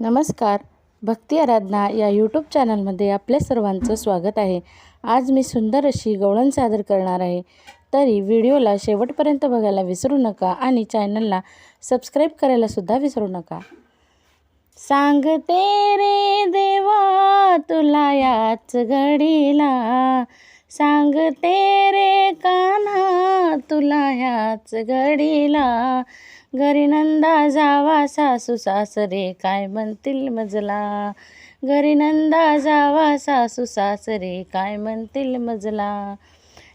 नमस्कार. भक्ती आराधना या यूट्यूब चॅनलमध्ये आपल्या सर्वांचं स्वागत आहे. आज मी सुंदर अशी गवळण सादर करणार आहे. तरी व्हिडिओला शेवटपर्यंत बघायला विसरू नका आणि चॅनलला सबस्क्राईब करायलासुद्धा विसरू नका. सांगते रे देवा तुला याच घडीला. सांगते रे कान्हा तुला याच घडीला. घरी नंदा जावा सासू सासरे काय म्हणतील मजला? घरी नंदा जावा सासू सासरे काय म्हणतील मजला?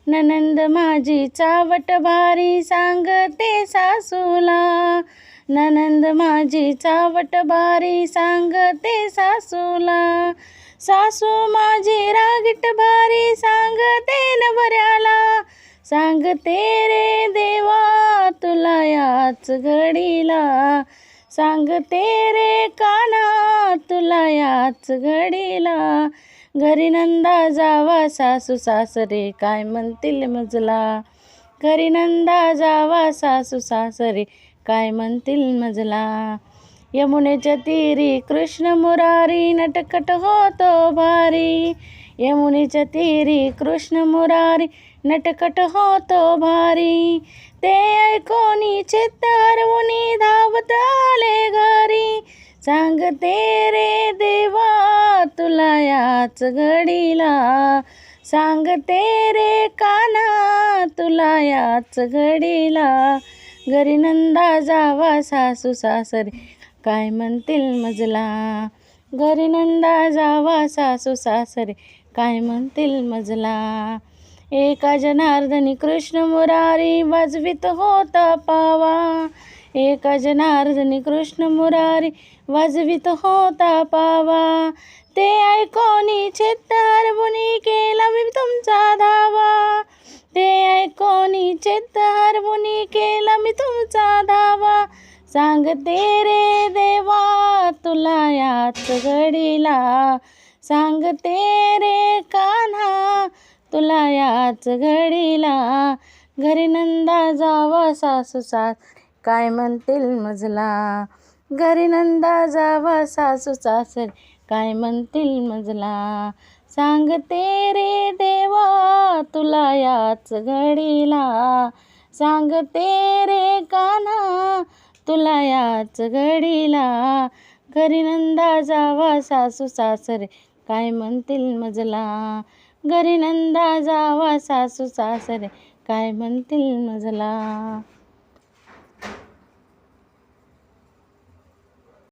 ननंद माझी चावट भारी सांगते सासूला. ननंद माझी चावट भारी सांगते सासूला. सासू माझी रागीट भारी सांग सांगते रे देवा तुला याच घडीला. सांगते रे काना तुला याच घडीला. घरी नंदा जावा सासू सासरे काय म्हणतील मजला. घरी नंदा जावा सासू सासरे काय म्हणतील मजला. यमुनेच्या तीरी कृष्ण मुरारी नटकट होतो भारी. यमुनेच्या तीरी कृष्ण मुरारी नटकट होतो भारी. ते ऐकोनी चित्त हरवुनी धावत आले घरी. सांगते रे देवा तुला याच घडीला. सांगते रे काना तुला याच घडीला. घरी नंदा जावा सासू सासरे काय म्हणतील मजला. घरी नंदा जावा सासू सासरे काय म्हणतील मजला? एका जनार्दनी कृष्ण मुरारी वाजवित होता पावा. एका जनार्दनी कृष्ण मुरारी वाजवित होता पावा. ते ऐकोनी चित्त हरबुनी केला मी तुमचा धावा. ते ऐकोनी चित्त हरबुनी केला मी तुमचा धावा. सांगते रे देवा तुला याच घडीला सांगते रे कान्हा तुला याच घडीला. घरी नंदा जावा सासू सास काय म्हणतील मजला. घरी नंदा जावा सासू सासर काय म्हणतील मजला. सांगते रे देवा तुला याच घडीला. सांगते रे कान्हा तुला याच घडीला. घरी नंदा जावा सासू सासरे काय म्हणतील मजला? घरी नंदा जावा सासू सासरे काय म्हणतील मजला?